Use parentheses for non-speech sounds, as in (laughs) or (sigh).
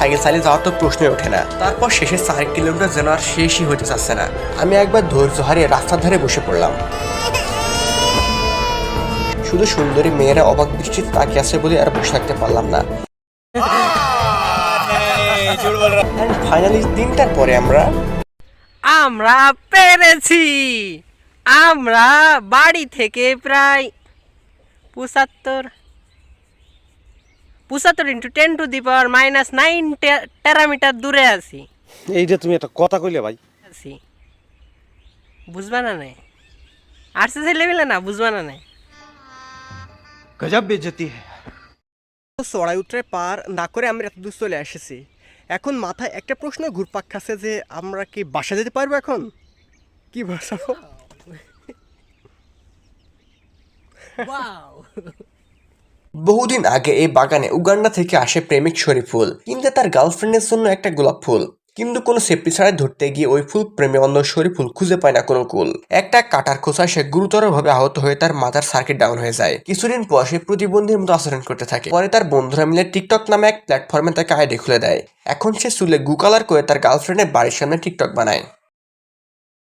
Cycle চালিয়ে যাওয়ার তো প্রশ্নই ওঠে না। তারপর শেষে চার কিলোমিটার যেন আর শেষই হতে চাচ্ছে না। আমি একবার ধৈর্য হারিয়ে রাস্তার ধারে বসে পড়লাম। শুধু সুন্দরী মেয়েরা অবাক দৃষ্টিতে তাকিয়ে আছে বলে আর বসে থাকতে পারলাম না। ফাইনালি তিনটার পরে আমরা আমরা পেরেছি। আমরা বাড়ি থেকে প্রায় পঁচাত্তর পঁচাত্তর into ten to the power minus nine terameter দূরে আছি। এইটা তুমি একটা কথা কইলে ভাই। আছি। বুঝবা না নাই? আরছে ছেলে মিলে না বুঝবা না নাই? গজব বেজতি চড়াই উতরে পার না করে আমরা এত দূর চলে এসেছি এখন মাথায় একটা প্রশ্ন ঘুরপাক খাচ্ছে যে আমরা কি বাসা যেতে পারব এখন? কি বাসাবো Wow. (laughs) বহুদিন আগে এই বাগানে উগান্ডা থেকে আসে প্রেমিক শরীফুল কিন্তু তার গার্লফ্রেন্ডের জন্য একটা গোলাপ ফুল। কিন্তু কোনো সেফটি ছাড়াই ধরতে গিয়ে ওই ফুল প্রেমে অন্য শরীফুল খুঁজে পায় না কোনো কুল। একটা কাটার খোঁচায় সে গুরুতরভাবে আহত হয়ে তার মাথার সার্কিট ডাউন হয়ে যায়। কিছুদিন পর সে প্রতিবন্ধীর মতো আচরণ করতে থাকে। পরে তার বন্ধুরা মিলে টিকটক নামে এক প্ল্যাটফর্মে তাকে আইডি খুলে দেয়। এখন সে চুলে গু কালার করে তার গার্লফ্রেন্ডের বাড়ির সামনে টিকটক বানায়।